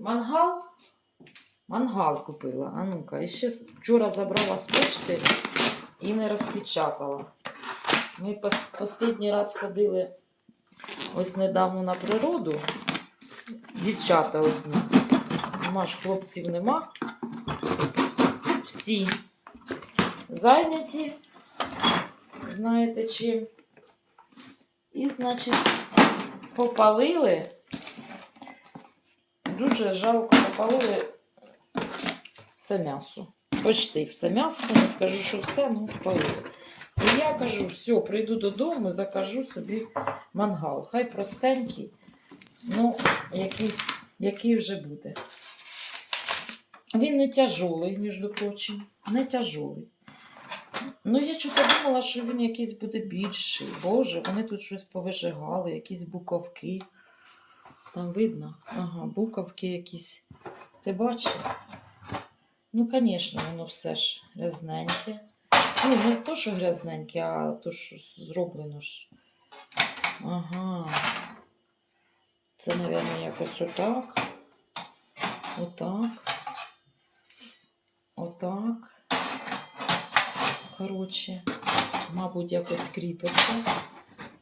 Мангал? Мангал купила. А ну-ка, і ще вчора забрала з почти і не розпечатала. Ми останній раз ходили ось недавно на природу. Дівчата одні. Нема ж хлопців нема. Всі зайняті. Знаєте чим? І, значить, попалили. Дуже жалко попалили все м'ясо. Почти все м'ясо, не скажу, що все, ну спалили. І я кажу, все, прийду додому, закажу собі мангал. Хай простенький, ну, який, який вже буде. Він не тяжолий, між прочим, не тяжолий. Ну, я чого думала, що він якийсь буде більший. Боже, вони тут щось повижигали, якісь буковки. Там видно? Ага, буковки якісь. Ти бачиш? Ну, звісно, воно все ж грязненьке. Ну, не то, що грязненьке, а то, що зроблено ж. Ага. Це, мабуть, якось отак. Отак. Отак. Коротше, мабуть, якось кріпиться.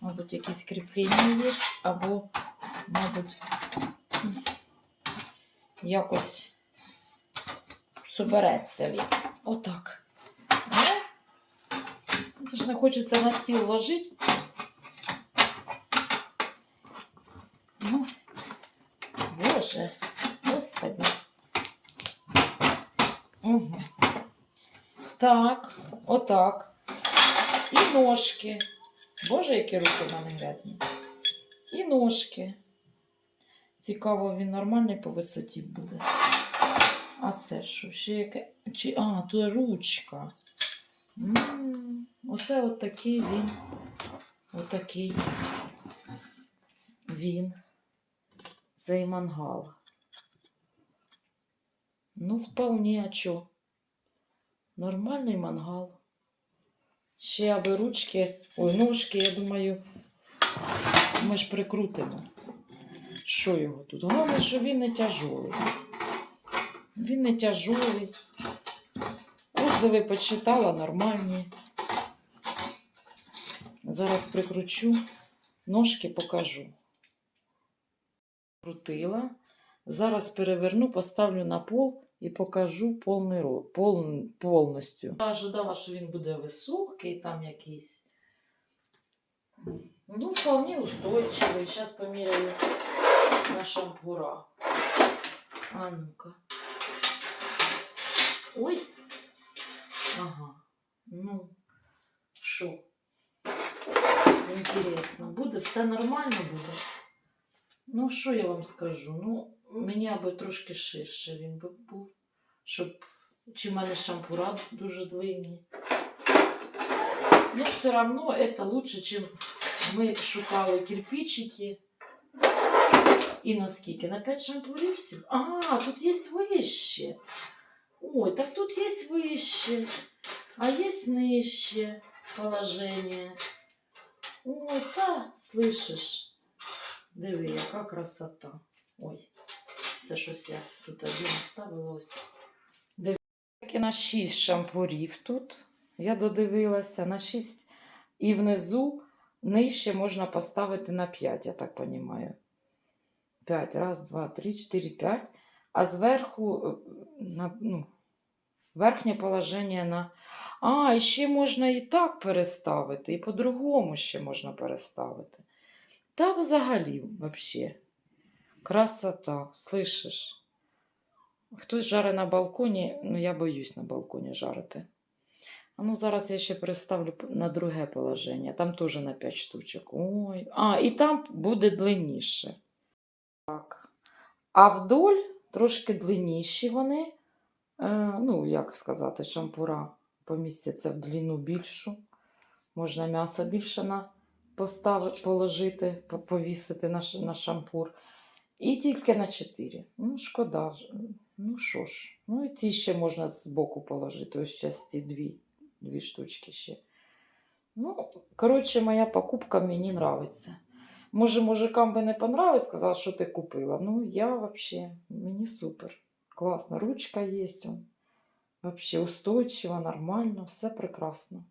Мабуть, якісь кріплення є, або, мабуть, якось собереться він. Отак. Але Це ж не хочеться на стіл ложити. Ну, боже, господи. Угу. Так, отак. І ножки. Боже, які руки в мене грязні. І ножки. Цікаво, він нормальний по висоті буде. А це що? Ще яке? Чи... А, то ручка. Оце от такий він. Отакий він. Цей мангал. Ну, вполне, а чо? Нормальний мангал. Ще аби ручки, ой, ножки, я думаю, ми ж прикрутимо. Що його тут? Головне, що він не тяжолий. Він не тяжолий. Отзиви почитала нормальні. Зараз прикручу, ножки покажу. Крутила. Зараз переверну, поставлю на пол і покажу повний ро- пол, повністю. Я ожидала, що він буде високий, там якийсь. Ну, вполне устойчивий. Зараз поміряю на шампура. А ну-ка. Ой. Ага. Ну, що? Інтересно, буде все нормально буде. Ну, що я вам скажу? Ну, мені аби трошки ширше він би був, щоб чи в мене шампура дуже длинні. Ну, все одно це лучше, чим ми шукали кирпичики. І наскільки? На 5 шампурів? А, тут є вище. Ой, так тут є вище, а є нижче положення. Ой, та, слышиш? Диви, яка красота. Ой, це щось я тут один ставила ось. Диви, таки на 6 шампурів тут. Я додивилася на 6. І внизу нижче можна поставити на 5, я так розумію. 5. Раз, два, три, чотири, п'ять. А зверху е, на, ну, верхнє положення на. А, і ще можна і так переставити, і по-другому ще можна переставити. Та взагалі, взагалі. Красота, слышиш? Хтось жарить на балконі, ну я боюсь на балконі жарити. А ну зараз я ще переставлю на друге положення. Там теж на 5 штучок. Ой. А, і там буде длинніше. А вдоль трошки длинніші вони. Е, ну, як сказати, шампура помістяться в длину більшу. Можна м'ясо більше на поставити, положити, повісити на, на шампур. І тільки на 4. Ну, шкода. Ну що ж, ну і ці ще можна з боку положити. Ось зараз ці дві, дві штучки ще. Ну, коротше, моя покупка мені нравиться. Може, мужикам би не понравилось, сказав, що ти купила. Ну, я взагалі, мені супер. Класно. Ручка є. Взагалі устойчива, нормально, все прекрасно.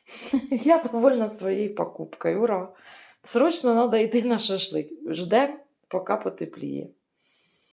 Я довольна своєю покупкою. Ура! Срочно треба йти на шашлик. Ждемо, поки потепліє.